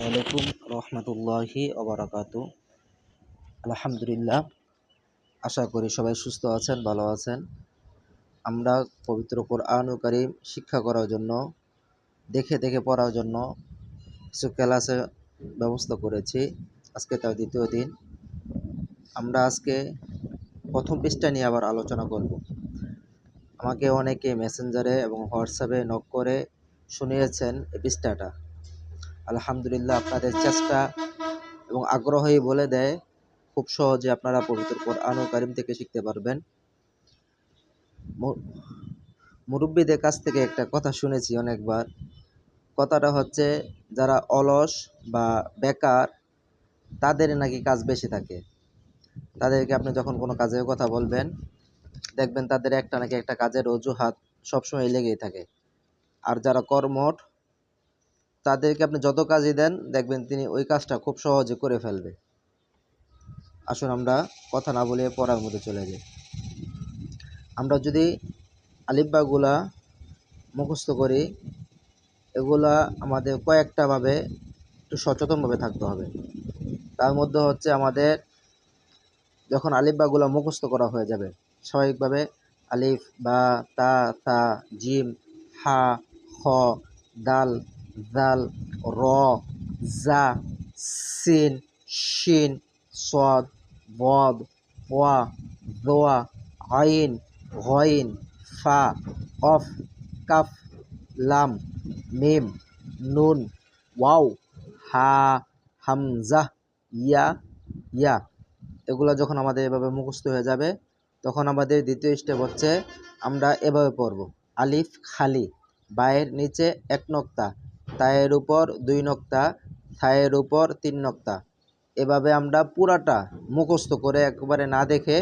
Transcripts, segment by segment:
আলাইকুম রহমতুল্লাহি ওবরাকাত। আলহামদুলিল্লাহ, আশা করি সবাই সুস্থ আছেন, ভালো আছেন। আমরা পবিত্র কোরআন কারিম শিক্ষা করার জন্য, দেখে দেখে পড়ার জন্য কিছু ক্লাসের ব্যবস্থা করেছি। আজকে তার দ্বিতীয় দিন। আমরা আজকে প্রথম পৃষ্ঠা নিয়ে আবার আলোচনা করব। আমাকে অনেকে মেসেঞ্জারে এবং হোয়াটসঅ্যাপে নক করে শুনিয়েছেন এই পৃষ্ঠাটা। আলহামদুলিল্লাহ আপনাদের চেষ্টা এবং আগ্রহই বলে দেয়, খুব সহজে আপনারা পবিত্র কোরআন ও কারিম থেকে শিখতে পারবেন। মুরব্বীদের কাছ থেকে একটা কথা শুনেছি অনেকবার। কথাটা হচ্ছে, যারা অলস বা বেকার, তাদের নাকি কাজ বেশি থাকে। তাদেরকে আপনি যখন কোনো কাজের কথা বলবেন, দেখবেন তাদের একটা নাকি একটা কাজের অজুহাত সবসময় লেগেই থাকে। আর যারা কর্মঠ তাদেরকে আপনি যত কাজই দেন, দেখবেন তিনি ওই কাজটা খুব সহজে করে ফেলবে। আসুন আমরা কথা না বলে পড়ার মধ্যে চলে যাই। আমরা যদি আলিব্বাগুলা মুখস্থ করি, এগুলা আমাদের কয়েকটাভাবে একটু সচেতনভাবে থাকতে হবে। তার মধ্যে হচ্ছে আমাদের যখন আলিব্বাগুলো মুখস্থ করা হয়ে যাবে, স্বাভাবিকভাবে আলিফ, বা, তা তা, জিম, হা খ দাল জাল র জা সিন শিন সদ বদ ওয়া দোয়া আইন গইন ফা অফ কাফ লাম মিম নুন ওয়াও হা হামজা ইয়া ইয়া এগুলো যখন আমাদের এভাবে মুখস্থ হয়ে যাবে, তখন আমাদের দ্বিতীয় স্টেপ হচ্ছে, আমরা এভাবে পড়ব। আলিফ, খালি। বায়ের নিচে এক নক্তা। তায়ের উপর দুই নক্তা, থায়ের উপর তিন নক্তা। এভাবে আমরা পুরাটা মুখস্থ করে একবারে না দেখে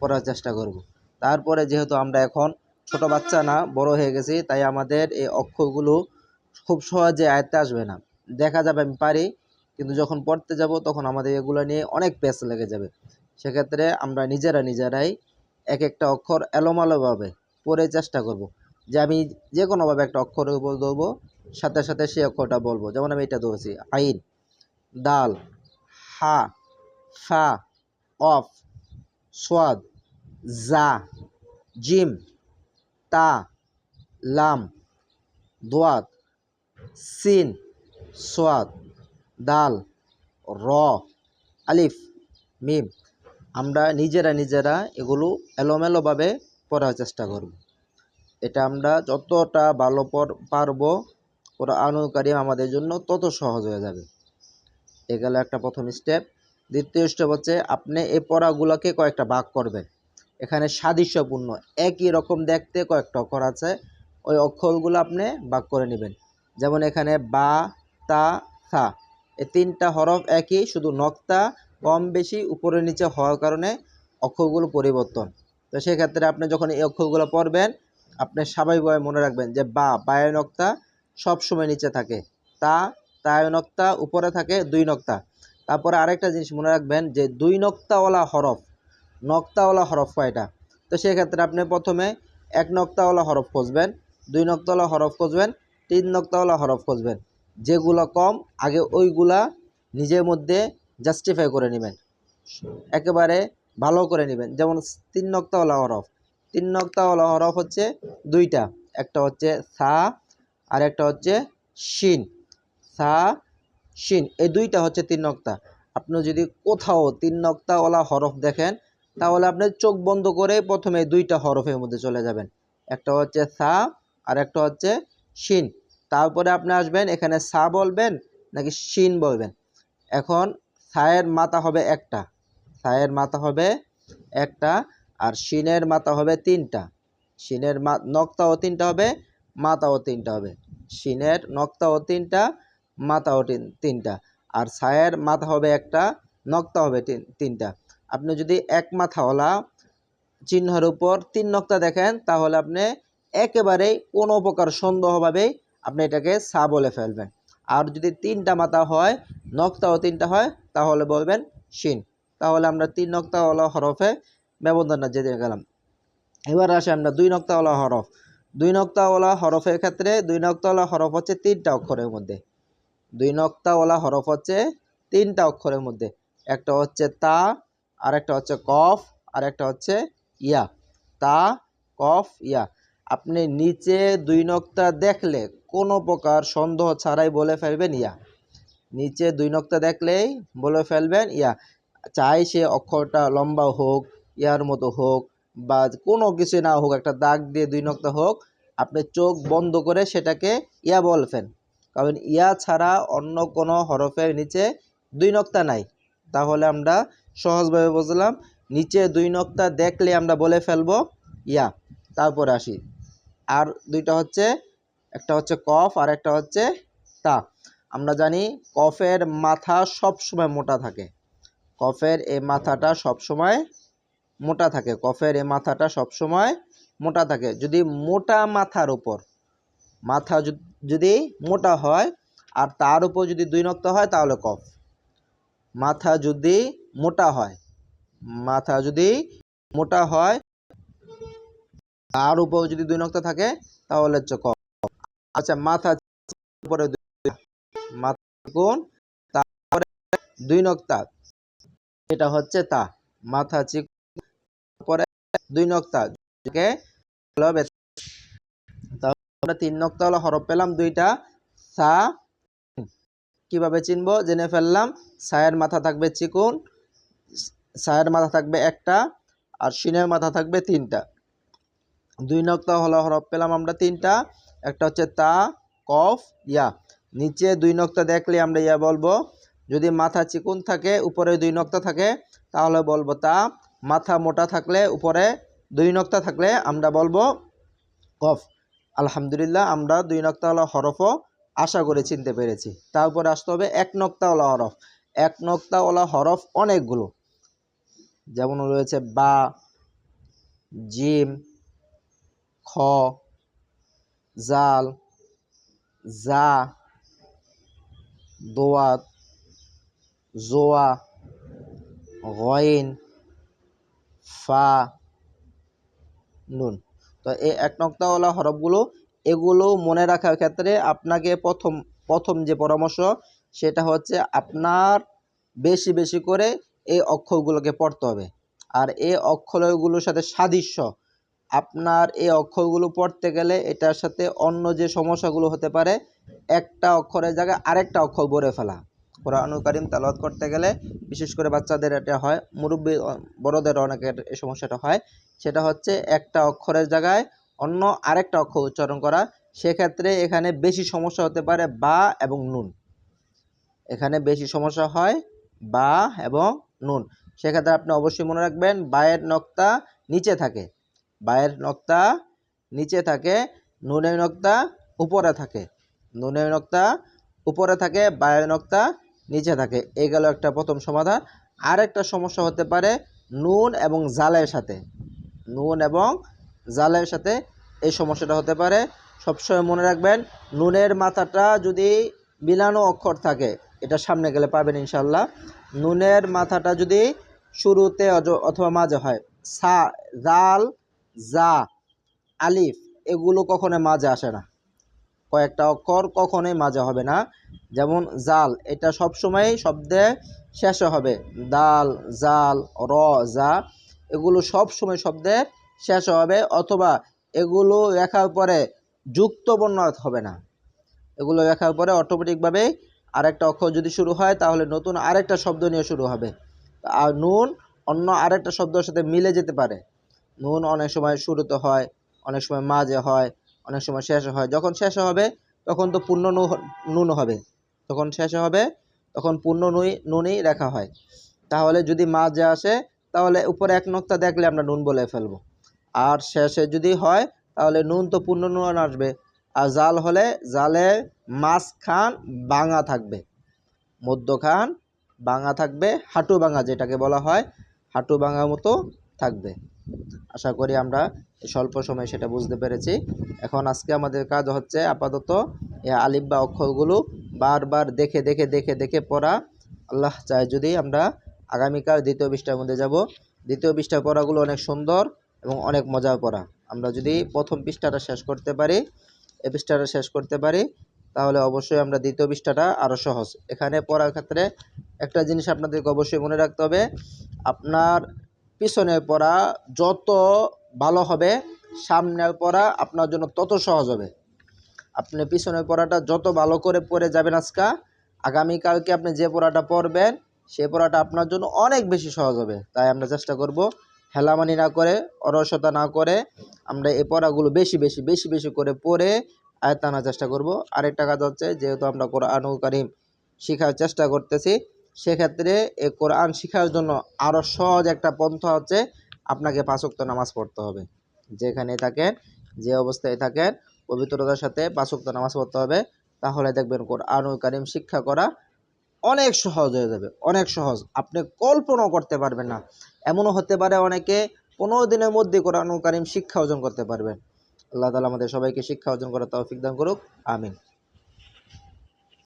পড়ার চেষ্টা করব। তারপরে যেহেতু আমরা এখন ছোট বাচ্চা না, বড় হয়ে গেছি, তাই আমাদের এই অক্ষরগুলো খুব সহজে আয়ত্তে আসবে না। দেখা যাবে আমি পারি, কিন্তু যখন পড়তে যাব তখন আমাদের এগুলো নিয়ে অনেক পেস লেগে যাবে। সেক্ষেত্রে আমরা নিজেরা নিজেরাই এক একটা অক্ষর এলোমালোভাবে পড়ে চেষ্টা করব। যে আমি যে কোনোভাবে একটা অক্ষরের উপর দেবো সাথে সাথে সে অক্ষরটা বলব। যেমন আমি এটা ধরেছি, আইন, দাল, হা, ফা, অফ, সোয়াদ, জা, জিম, তা, লাম দোয়াত সিন, সোয়াদ, দাল, র, আলিফ, মিম। আমরা নিজেরা নিজেরা এগুলো এলোমেলোভাবে পড়ার চেষ্টা করব। এটা আমরা যতটা ভালো পর- পারব ওরা আনুকারী আমাদের জন্য তত সহজ হয়ে যাবে। এ গেল একটা প্রথম স্টেপ দ্বিতীয় স্টেপ হচ্ছে, আপনি এই পড়াগুলোকে কয়েকটা ভাগ করবেন। এখানে সাদৃশ্যপূর্ণ, একই রকম দেখতে কয়েকটা অক্ষর আছে। ওই অক্ষরগুলো আপনি ভাগ করে নেবেন। যেমন এখানে বা, তা, থা। এই তিনটা হরফ একই, শুধু নক্তা কম বেশি উপরে নিচে হওয়ার কারণে অক্ষরগুলো পরিবর্তন। তো সেক্ষেত্রে আপনি যখন এই অক্ষরগুলো পড়বেন, আপনি স্বাভাবিকভাবে মনে রাখবেন যে বা, বায়ের নক্তা সবসময় নিচে থাকে। তা, তায় নক্তা, উপরে থাকে দুই নক্তা। তারপরে আরেকটা জিনিস মনে রাখবেন যে দুই নক্তাওয়ালা হরফ নক্তাওয়ালা হরফ কয়টা তো সেক্ষেত্রে আপনি প্রথমে এক নক্তাওয়ালা হরফ খুঁজবেন, দুই নক্তাওয়ালা হরফ খুঁজবেন, তিন নক্তাওয়ালা হরফ খুঁজবেন। যেগুলো কম, আগে ওইগুলা নিজের মধ্যে জাস্টিফাই করে নেবেন। একেবারে ভালো করে নেবেন। যেমন তিন নক্তাওয়ালা হরফ, তিন নক্তাওয়ালা হরফ হচ্ছে দুইটা। একটা হচ্ছে সা আর একটা হচ্ছে শিন। সা, শিন। এই দুইটা হচ্ছে তিন নক্তা। আপনি যদি কোথাও তিন নক্তাওয়ালা হরফ দেখেন, তাহলে আপনি চোখ বন্ধ করে প্রথমে দুইটা হরফের মধ্যে চলে যাবেন। একটা হচ্ছে সা আর একটা হচ্ছে শিন। তারপরে আপনি আসবেন, এখানে সা বলবেন নাকি শিন বলবেন? এখন সায়ের মাথা হবে একটা। সায়ের মাথা হবে একটা আর শিনের মাথা হবে তিনটা। শিনের মা নক্তাও তিনটা হবে, মাথাও তিনটা হবে। শিনের নক্তাও তিনটা মাথাও তিন- তিনটা। আর ছায়ের মাথা হবে একটা, নক্তা হবে তিন তিনটা। আপনি যদি এক মাথাওয়ালা চিহ্নের উপর তিন নক্তা দেখেন, তাহলে আপনি একেবারেই কোনো প্রকার সন্দেহভাবেই আপনি এটাকে সা বলে ফেলবেন। আর যদি তিনটা মাথা হয় নক্তাও তিনটা হয়, তাহলে বলবেন শিন। তাহলে আমরা তিন নক্তাওয়ালা হরফে ব্যবধানটা যেতে গেলাম। এবার আসে আমরা দুই নক্তাওয়ালা হরফ। দুই নক্তাওয়ালা হরফের ক্ষেত্রে দুই নক্তাওয়ালা হরফ হচ্ছে তিনটা অক্ষরের মধ্যে। দুই নক্তাওয়ালা হরফ হচ্ছে তিনটা অক্ষরের মধ্যে। একটা হচ্ছে তা আর একটা হচ্ছে কফ আর একটা হচ্ছে ইয়া। তা, কফ, ইয়া। আপনি নিচে দুই নক্তা দেখলে কোনো প্রকার সন্দেহ ছাড়াই বলে ফেলবেন ইয়া। নিচে দুই নক্তা দেখলেই বলে ফেলবেন ইয়া। চাই সে অক্ষরটা লম্বা হোক, ইয়ার মতো হোক বা কোনো কিছু না হোক, একটা দাগ দিয়ে দুই নক্তা হোক, আপনি চোখ বন্ধ করে সেটাকে ইয়া বলবেন কারণ ইয়া ছাড়া অন্য কোনো হরফের নিচে দুই নক্তা নাই। তাহলে আমরা সহজভাবে বুঝলাম, নিচে দুই নক্তা দেখলে আমরা বলে ফেলব ইয়া। তারপরে আসি। আর দুইটা হচ্ছে, একটা হচ্ছে কফ আর একটা হচ্ছে তা। আমরা জানি কফের মাথা সব সময় মোটা থাকে। কফের এই মাথাটা সব সময় মোটা থাকে। কফের এই মাথাটা সব সময় মোটা থাকে। যদি মোটা মাথার উপর, মাথা যদি- মোটা হয় আর তার উপর যদি দুই নক্তা হয় তাহলে কফ। মাথা যদি মোটা হয়, মাথা যদি মোটা হয়, তার উপর যদি দুই নক্তা থাকে তাহলে হচ্ছে কফ। আচ্ছা মাথা উপরে মাথা তারপরে দুই নক্তা, এটা হচ্ছে তা। মাথা চিক দুই নক্তা। তিন নক্তা হলো পেলাম দুইটা। সা কীভাবে চিনবো? জেনে ফেললাম। সায়ের মাথা থাকবে চিকুন। সায়ের মাথা থাকবে একটা। আর সিনের মাথা থাকবে তিনটা। দুই নক্তা হলো পেলাম আমরা তিনটা। একটা হচ্ছে তা, কফ, ইয়া। নিচে দুই নক্তা দেখলে আমরা ইয়া বলব। যদি মাথা চিকুন থাকে, উপরে দুই নক্তা থাকে, তাহলে বলব তা। মাথা মোটা থাকলে উপরে, দুই নক্তা থাকলে আমরা বলব কফ। আলহামদুলিল্লাহ, আমরা দুই নক্তাওয়ালা হরফও আশা করে চিনতে পেরেছি। তার তারপরে আসতে হবে এক নক্তাওয়ালা হরফ। এক নক্তাওয়ালা হরফ অনেকগুলো। যেমন রয়েছে বা, জিম, খ, জাল, জা, দোয়াত, জোয়া গইন ফা, নুন। তো এই এক নক্তাওয়ালা হরফগুলো, এগুলো মনে রাখার ক্ষেত্রে আপনাকে প্রথম প্রথম যে পরামর্শ, সেটা হচ্ছে আপনার বেশি বেশি করে এই অক্ষরগুলোকে পড়তে হবে। আর এই অক্ষরগুলোর সাথে সাদৃশ্য, আপনার এই অক্ষরগুলো পড়তে গেলে এটার সাথে অন্য যে সমস্যাগুলো হতে পারে, একটা অক্ষরের জায়গায় আরেকটা অক্ষর ভরে ফেলা। কোরআনুল কারিম তালাওয়াত করতে গেলে বিশেষ করে বাচ্চাদের এটা হয়, মুরব্বী বড়দের অনেকের এই সমস্যাটা হয়। সেটা হচ্ছে একটা অক্ষরের জায়গায় অন্য আরেকটা অক্ষর উচ্চারণ করা। সেক্ষেত্রে এখানে বেশি সমস্যা হতে পারে বা এবং নুন। এখানে বেশি সমস্যা হয় বা এবং নুন। সেক্ষেত্রে আপনি অবশ্যই মনে রাখবেন বায়ের নক্তা নিচে থাকে। বায়ের নক্তা নিচে থাকে, নুনের নক্তা উপরে থাকে। নুনের নক্তা উপরে থাকে, বায়ের নক্তা নিচে থাকে। এই গেল একটা প্রথম সমাধান। আরেকটা সমস্যা হতে পারে নুন এবং জালের সাথে। নুন এবং জালের সাথে এই সমস্যাটা হতে পারে। সবসময় মনে রাখবেন, নুনের মাথাটা যদি মিলানো অক্ষর থাকে, এটা সামনে গেলে পাবেন ইনশাল্লাহ নুনের মাথাটা যদি শুরুতে অথবা মাঝে হয়, সা, জাল, জা, আলিফ, এগুলো কখনো মাঝে আসে না। কয়েকটা অক্ষর কখনোই মাঝে হবে না। যেমন জাল, এটা সবসময় শব্দে শেষে হবে। দাল, জাল, র, জা, এগুলো সব সময় শব্দে শেষে হবে অথবা এগুলো লেখার পরে যুক্ত বর্ণ হবে না। এগুলো লেখার পরে অটোমেটিকভাবে আরেকটা অক্ষর যদি শুরু হয়, তাহলে নতুন আরেকটা শব্দ নিয়ে শুরু হবে। আর নুন অন্য আরেকটা শব্দের সাথে মিলে যেতে পারে। নুন অনেক সময় শুরুতে হয়, অনেক সময় মাঝে হয় অনেক সময় শেষে হয়। যখন শেষে হবে, তখন তো পূর্ণ নুন হবে। তখন শেষে হবে, তখন পূর্ণ নুই, নুনই রেখা হয়। তাহলে যদি মাঝে আসে, তাহলে উপরে এক নক্তা দেখলে আমরা নুন বলে ফেলব। আর শেষে যদি হয়, তাহলে নুন তো পূর্ণ নুন আসবে। আর জাল হলে, জালে মাঝখান বাঙা থাকবে। মধ্যখান বাঙা থাকবে, হাঁটু বাঙা যেটাকে বলা হয়, হাঁটু বাঙা মতো থাকবে। আশা করি আমরা স্বল্প সময়ে সেটা বুঝতে পেরেছি। এখন আজকে আমাদের কাজ হচ্ছে আপাতত আলিফ বা অক্ষরগুলো বারবার দেখে দেখে দেখে দেখে পড়া। আল্লাহ চায় যদি আমরা আগামীকাল দ্বিতীয় পৃষ্ঠার মধ্যে যাব। দ্বিতীয় পৃষ্ঠার পড়াগুলো অনেক সুন্দর এবং অনেক মজার পড়া। আমরা যদি প্রথম পৃষ্ঠাটা শেষ করতে পারি, এ পৃষ্ঠাটা শেষ করতে পারি, তাহলে অবশ্যই আমরা দ্বিতীয় পৃষ্ঠাটা আরও সহজ। এখানে পড়ার ক্ষেত্রে একটা জিনিস আপনাদেরকে অবশ্যই মনে রাখতে হবে, আপনার পিছনে পড়া যত ভালো হবে, সামনের পড়া আপনার জন্য তত সহজ হবে। আপনি পিছনের পড়াটা যত ভালো করে পড়ে যাবেন আজকা, আগামীকালকে আপনি যে পড়াটা পড়বেন সেই পড়াটা আপনার জন্য অনেক বেশি সহজ হবে। তাই আমরা চেষ্টা করব হেলামানি না করে, অলসতা না করে আমরা এই পড়াগুলো বেশি বেশি বেশি বেশি করে পড়ে আয়ত্ত আনার চেষ্টা করব। আরেকটা কাজ হচ্ছে, যেহেতু আমরা কোরআনুল কারিম শেখার চেষ্টা করতেছি সেক্ষেত্রে এই কোরআন শেখার জন্য আরও সহজ একটা পন্থা হচ্ছে আপনাকে পাঁচক্ত নামাজ পড়তে হবে। যেখানে থাকেন, যে অবস্থায় থাকেন, পবিত্রতার সাথে পাঁচক্ত নামাজ পড়তে হবে। তাহলে দেখবেন কোরআনুল কারিম শিক্ষা করা অনেক সহজ হয়ে যাবে, অনেক সহজ। আপনি কল্পনাও করতে পারবেন না। এমনও হতে পারে অনেকে পনেরো দিনের মধ্যে কোরআনুল কারিম শিক্ষা অর্জন করতে পারবেন। আল্লাহ তালা আমাদের সবাইকে শিক্ষা অর্জন করার তৌফিক দান করুক, আমিন।